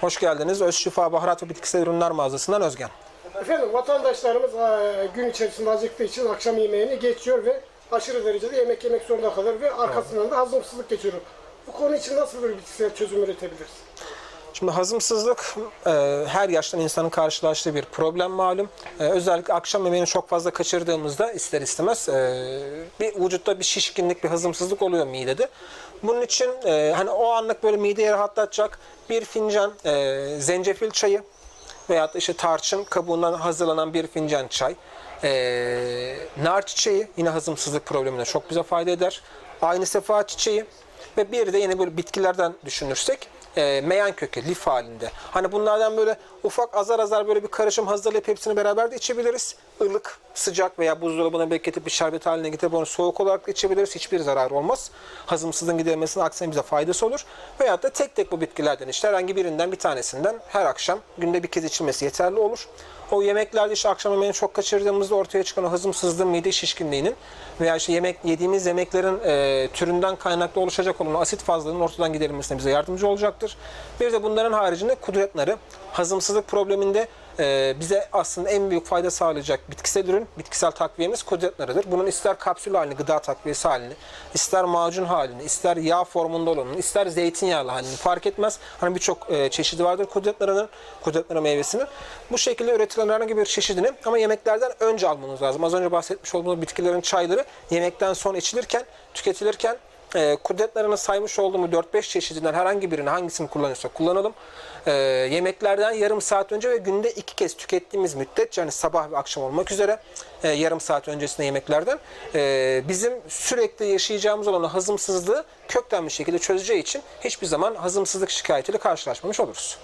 Hoş geldiniz. Öz Şifa Baharat ve Bitkisel Ürünler Mağazası'ndan Özgen. Efendim vatandaşlarımız e, gün içerisinde acıktığı için akşam yemeğini geçiyor ve aşırı derecede yemek yemek zorunda kalır ve arkasından da hazımsızlık geçiyor. Bu konu için nasıl bir bitkisel çözüm üretebiliriz? Şimdi hazımsızlık e, her yaştan insanın karşılaştığı bir problem malum. E, özellikle akşam yemeğini çok fazla kaçırdığımızda ister istemez e, bir vücutta bir şişkinlik, bir hazımsızlık oluyor midede. Bunun için e, hani o anlık böyle mideyi rahatlatacak bir fincan e, zencefil çayı da işte tarçın kabuğundan hazırlanan bir fincan çay. E, nar çiçeği yine hazımsızlık problemine çok bize fayda eder. Aynı sefa çiçeği ve bir de yine böyle bitkilerden düşünürsek e, meyan kökü lif halinde. Hani bunlardan böyle ufak azar azar böyle bir karışım hazırlayıp hepsini beraber de içebiliriz. Ilık, sıcak veya buzdolabına bekletip bir şerbet haline getirip onu soğuk olarak da içebiliriz. Hiçbir zarar olmaz. Hazımsızlığın giderilmesine aksine bize faydası olur. Veyahut da tek tek bu bitkilerden işte herhangi birinden bir tanesinden her akşam günde bir kez içilmesi yeterli olur. O yemeklerde işte akşam yemeğini çok kaçırdığımızda ortaya çıkan o hazımsızlığın, mide şişkinliğinin veya işte yemek yediğimiz yemeklerin e, türünden kaynaklı oluşacak olan asit fazlalığının ortadan giderilmesine bize yardımcı olacaktır. Bir de bunların haricinde kudret narı hazımsızlık probleminde e, bize aslında en büyük fayda sağlayacak bitkisel ürün, bitkisel takviyemiz kudret narıdır. Bunun ister kapsül halini, gıda takviyesi halini, ister macun halini, ister yağ formunda olanını, ister zeytinyağlı halini fark etmez. Hani birçok e, çeşidi vardır kudret narı meyvesinin. Bu şekilde üretilen herhangi bir çeşidini ama yemeklerden önce almanız lazım. Az önce bahsetmiş olduğumuz bitkilerin çayları yemekten sonra içilirken, tüketilirken e, kudretlerini saymış olduğum 4-5 çeşidinden herhangi birini hangisini kullanıyorsak kullanalım. E, yemeklerden yarım saat önce ve günde iki kez tükettiğimiz müddet yani sabah ve akşam olmak üzere e, yarım saat öncesinde yemeklerden e, bizim sürekli yaşayacağımız olan hazımsızlığı kökten bir şekilde çözeceği için hiçbir zaman hazımsızlık şikayetiyle karşılaşmamış oluruz.